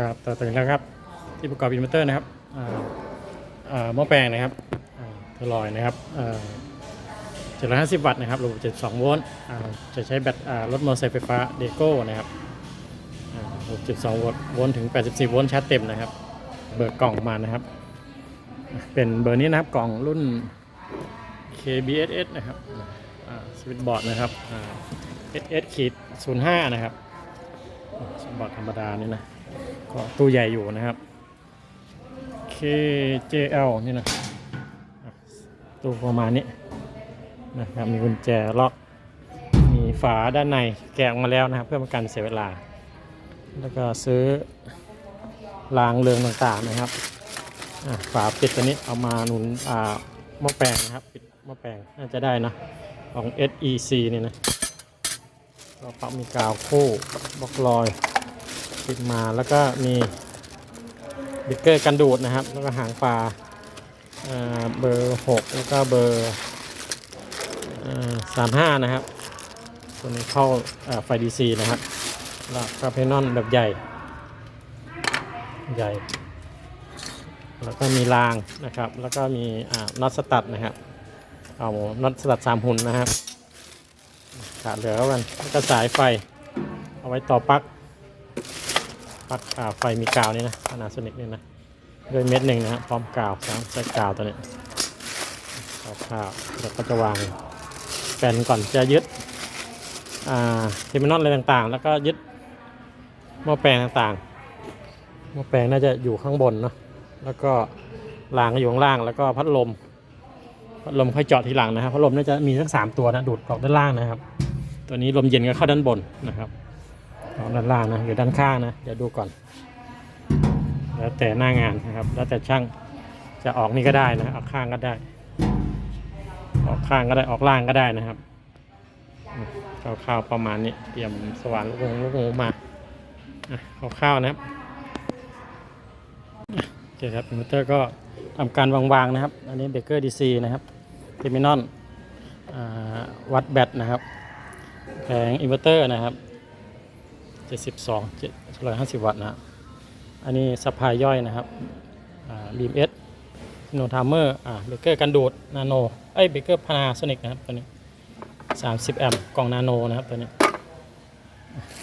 ครับต่อถึงแล้วครับ ที่ประกอบอินเวอร์เตอร์นะครับหม้อแปลงนะครับอ่าเทลอยนะครับเจ็ดห้าสิบวัตต์นะครับระบบเจ็ดสองโวลต์จะใช้แบตรถมอเตอร์ไซค์ไฟฟ้าเดโก้นะครับอ่าระบบเจ็ดสองโวลต์โวลต์ถึงแปดสิบสี่โวลต์ชาร์จเต็มนะครับ เบิกกล่องมานะครับ เป็นเบอร์นี้นะครับกล่องรุ่น KBSS นะครับสวิตบอร์ดนะครับ SS ขีด05 นะครับสวิตบอร์ดธรรมดานี่นะ ก็ตู้ใหญ่อยู่นะครับ KJL นี่นะตู้ประมาณนี้นะครับมีกุญแจล็อกมีฝาด้านในแกะออกมาแล้วนะครับ เพื่อเป็นการเสียเวลา แล้วก็ซื้อรางเรืองต่างๆนะครับฝาปิดตัวนี้เอามาหนุนอ่าหม้อแปลงนะครับปิดหม้อแปลงน่าจะได้นะของ SEC นี่นะก็ปักมีกาวคู่บล็อกลอย ปิดมาแล้วก็มีบิ๊กเกอร์กันดูดนะครับ แล้วก็หางปลาเบอร์6แล้วก็เบอร์สามห้านะครับ ตัวนี้เข้าอ่าไฟ DC นะครับแล้วก็เพนนอนแบบใหญ่ ใหญ่ แล้วก็มีรางนะครับ แล้วก็มีน็อตสตัดนะครับ เอาน็อตสลัดสามหุ่นนะครับขาดเหลือกันแล้วก็สายไฟ เอาไว้ต่อปลั๊ก ปลั๊กไฟมีกาวนี่นะขนาดสนิทนี่นะด้วยเม็ดหนึ่งนะพร้อมกาวสองใส่กาวตัวนี้คร่าวแล้วก็จะวางแปนก่อนจะยึดอ่าเทมินอลอะไรต่างๆ แล้วก็ยึดหม้อแปลงต่างๆหม้อแปลงน่าจะอยู่ข้างบนเนาะแล้วก็รางก็อยู่ข้างล่างแล้วก็พัดลมพัดลมค่อยเจาะทีหลังนะครับพัดลมน่าจะมีทั้งสามตัวนะดูดออกด้านล่างนะครับ ตัวนี้ลมเย็นก็เข้าด้านบนนะครับ ด้านล่างนะอยู่ด้านข้างนะเดี๋ยวดูก่อน แล้วแต่หน้างานนะครับ แล้วแต่ช่างจะออกนี่ก็ได้นะออกข้างก็ได้ ออกข้างก็ได้ออกล่างก็ได้นะครับอืมคร่าวๆประมาณนี้เตรียมสว่านลูกงลูกงูมาอะคร่าวๆนะครับโอเคครับอินเวอร์เตอร์ก็ทำการวางๆนะครับ อันนี้เบเกอร์ดีซีนะครับเทอร์มินอลวัดแบตนะครับแผงอินเวอร์เตอร์นะครับ 72 750 วัตต์นะอันนี้สปายย่อยนะครับบีมเอสโนทามเมอร์เบเกอร์กันดูดนาโนเอ้ยเบเกอร์พานาโซนิกนะครับตัวนี้ 30 แอมป์กล่องนาโนนะครับตัวนี้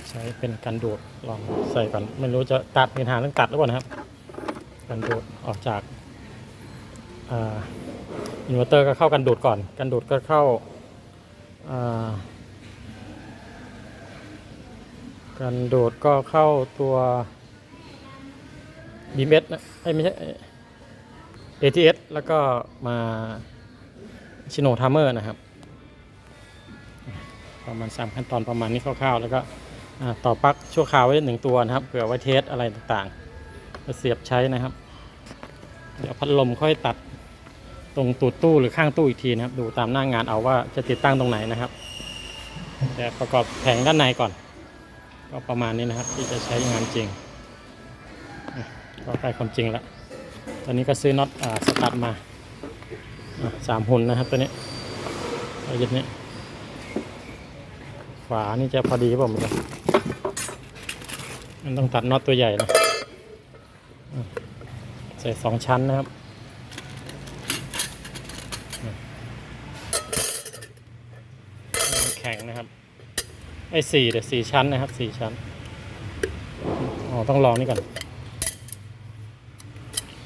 ใช้เป็นกันดูดลองใส่ก่อนไม่รู้จะตัดมีปัญหาเรื่องตัดหรือเปล่านะครับ กันดูดออกจากอินเวอร์เตอร์ก็เข้ากันดูดก่อน กันดูดก็เข้า อ่ากันดูดก็เข้าตัวบีเมสนะเอ้ยไม่ใช่ ATS แล้วก็มาชิโนทามเมอร์นะครับ ประมาณ 3 ขั้นตอนประมาณนี้คร่าวๆ แล้วก็ต่อปลั๊กชั่วคราวไว้หนึ่งตัวนะครับเผื่อไว้เทสอะไรต่างๆมาเสียบใช้นะครับ เดี๋ยวพัดลมค่อยตัดตรงตูดตู้หรือข้างตู้อีกทีนะครับ ดูตามหน้างานเอาว่าจะติดตั้งตรงไหนนะครับแต่ประกอบแผงด้านในก่อน ก็ประมาณนี้นะครับที่จะใช้งานจริงก็ใกล้ความจริงแล้วตอนนี้ก็ซื้อน็อตสตาร์ทมาสามหุ่นนะครับตัวนี้เอายึดนี้ฝานี่จะพอดีป่ะผมจะมันต้องตัดน็อตตัวใหญ่นะใส่สองชั้นนะครับแข็งนะครับ ไอ้สี่เดี๋ยวสี่ชั้นนะครับสี่ชั้น อ๋อ ต้องลองนี่ก่อน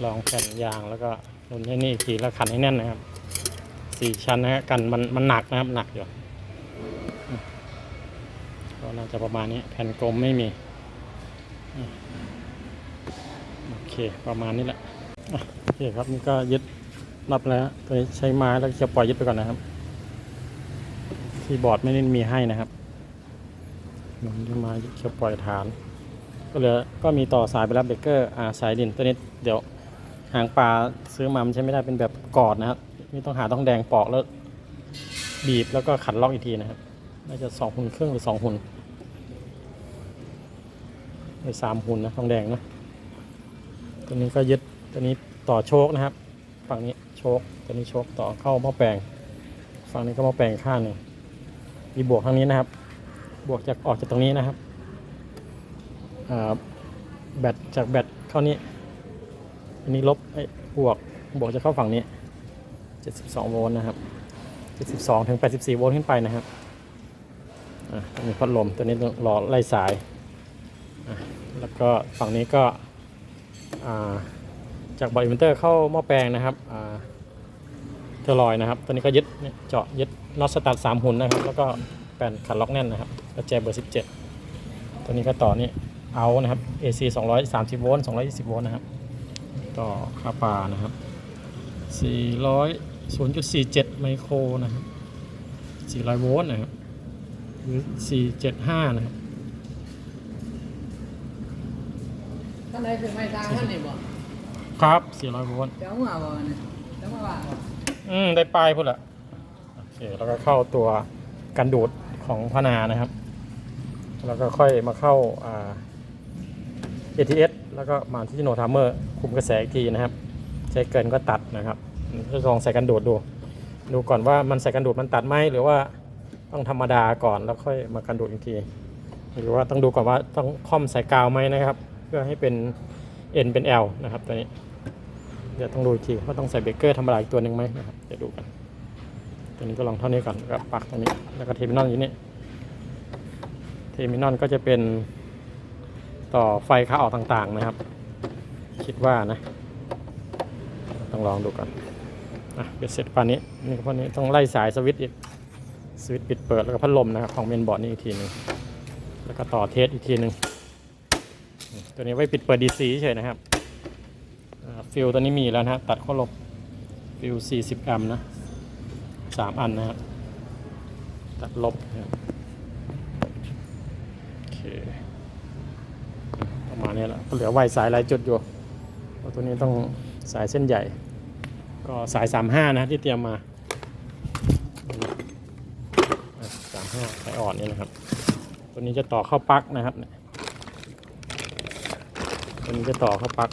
ลองแผ่นยางแล้วก็ลนให้นี่อีกทีแล้วขันให้แน่นนะครับสี่ชั้นนะฮะกันมันมันหนักนะครับหนักอยู่ก็น่าจะประมาณนี้แผ่นกลมไม่มี โอเคประมาณนี้แหละอะโอเคครับนี่ก็ยึดรับแล้วตัวนี้ใช้ไม้แล้วจะปล่อยยึดไปก่อนนะครับ คีย์บอร์ดไม่ได้มีให้นะครับ มันที่ไม้ยึดเขียวปล่อยฐาน ก็เหลือก็มีต่อสายไปรับเบรกเกอร์อ่าสายดินตัวนี้เดี๋ยวหางปลาซื้อมามันใช้ไม่ได้เป็นแบบกอดนะครับนี่ต้องหาต้องแดงปอกแล้ว บีบแล้วก็ขันล็อกอีกทีนะครับน่าจะสองหุ่นครึ่งหรือสองหุ่นหรือสามหุ่นนะทองแดงนะตัวนี้ก็ยึดตัวนี้ต่อโชคนะครับ ฝั่งนี้โชคตัวนี้โชคต่อเข้าหม้อแปลง ฝั่งนี้ก็หม้อแปลงข้างหนึ่งมีบวกทางนี้นะครับ บวกจากออกจากตรงนี้นะครับแบตจากแบตเข้านี้ อันนี้ลบไอ้บวกบวกจะเข้าฝั่งนี้ 72 โวลต์นะครับ 72 ถึง 84 โวลต์ขึ้นไปนะครับอะมีพัดลมตัวนี้ต้องรอไล่สาย แล้วก็ฝั่งนี้ก็าจากบอร์ดอินเวอร์เตอร์เข้าหม้อแปลงนะครับอ่าเทอร์ลอยนะครับ ตัวนี้ก็ยึดเนี่ยเจาะยึดน็อตสตาร์ทสามหุ่นนะครับ แล้วก็แผ่นขัดล็อกแน่นนะครับ กระแจเบอร์ 17 ตัวนี้ก็ต่อนี่เอานะครับ AC 230 โวลต์ 220 โวลต์นะครับ ต่อคาปานะครับ 400 0.47 ไมโครนะครับ 400 โวลต์นะครับ หรือ 475 นะครับท่านใดคือไม่ตามท่านนี่บ่ครับ 400 โวลต์เจ้ามาบ่เนี่ยเจ้ามาว่าบ่อืม ได้ปลายพุ่นละโอเค แล้วก็เข้าตัวกันดูดของพนานะครับ แล้วก็ค่อยมาเข้าอ่า ATS แล้วก็มาที่โนทามเมอร์คุมกระแสอีกทีนะครับ ใช้เกินก็ตัดนะครับจะลองใส่กันโดดดู ดูก่อนว่ามันใส่กันโดดมันตัดไหมหรือว่าต้องธรรมดาก่อนแล้วค่อยมากันโดดอีกที หรือว่าต้องดูก่อนว่าต้องค่อมใส่กาวไหมนะครับ เพื่อให้เป็น N เป็น L นะครับตัวนี้เดี๋ยวต้องดูอีกทีว่าต้องใส่เบเกอร์ธรรมดาอีกตัวหนึ่งไหมนะครับเดี๋ยวดูกันตัวนี้ก็ลองเท่านี้ก่อนแล้วก็ปักตรงนี้แล้วก็เทมินอลอยู่นี่ ทอร์มินอลก็จะเป็นต่อไฟขาออกต่างๆนะครับ คิดว่านะ ต้องลองดูก่อนอะเบ็ดเสร็จปานนี้นี่พวกนี้ต้องไล่สายสวิตช์อีกสวิตช์ปิดเปิดแล้วก็พัดลมนะครับของเมนบอร์ดนี่อีกทีหนึงแล้วก็ต่อเทสอีกทีหนึ่งตัวนี้ไว้ปิดเปิด DC เฉยนะครับฟิลตัวนี้มีแล้วนะตัดข้อลบฟิล40 แอมป์นะสามอันนะครับ ตัดลบนะครับ ประมาณนี้แหละก็เหลือไวสายหลายจุดอยู่เพราะตัวนี้ต้องสายเส้นใหญ่ ก็สาย 35 นะที่เตรียมมาสามห้าสายอ่อนนี่นะครับ ตัวนี้จะต่อเข้าปลั๊กนะครับตัวนี้จะต่อเข้าปลั๊ก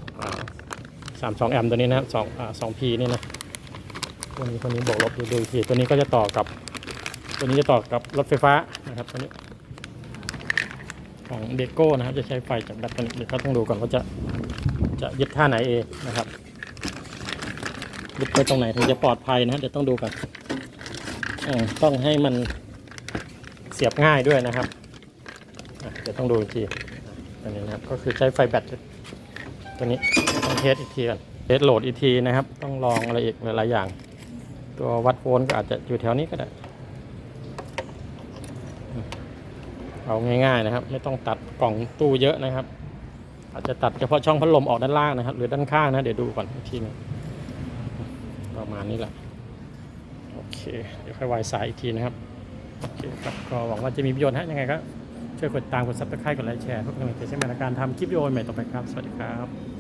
สามสองแอมป์ตัวนี้นะครับสองสองพีนี่นะตัวนี้ตัวนี้บวกลบดูดูทีตัวนี้ก็จะต่อกับ ตัวนี้จะต่อกับรถไฟฟ้านะครับตัวนี้ ของเดโก้นะครับ จะใช้ไฟจากแบตเตอรี่เดี๋ยวก็ต้องดูก่อนว่าจะจะยึดท่าไหนเองนะครับยึดไปตรงไหนถึงจะปลอดภัยนะเดี๋ยวต้องดูกันอต้องให้มันเสียบง่ายด้วยนะครับเดี๋ยวต้องดูอีกทีอันนี้นะครับก็คือใช้ไฟแบตตัวนี้ต้องเทสอีกทีก่อนเทสโหลดอีกทีนะครับ ต้องลองอะไรอีกหลายๆอย่าง ตัววัดโวลต์ก็อาจจะอยู่แถวนี้ก็ได้ เอาง่ายๆนะครับ ไม่ต้องตัดกล่องตู้เยอะนะครับ อาจจะตัดเฉพาะช่องพัดลมออกด้านล่างนะครับ หรือด้านข้างนะ เดี๋ยวดูก่อนทีนึงประมาณนี้แหละโอเค เดี๋ยวค่อยวายสายอีกทีนะครับโอเคครับก็หวังว่าจะมีประโยชน์ฮะยังไงก็ช่วยกดตามกดซับสไครต์กดไลค์แชร์เพื่เป็นกำลังใจให้ในการทำคลิปวิดีโอใหม่ต่อไปครับ สวัสดีครับ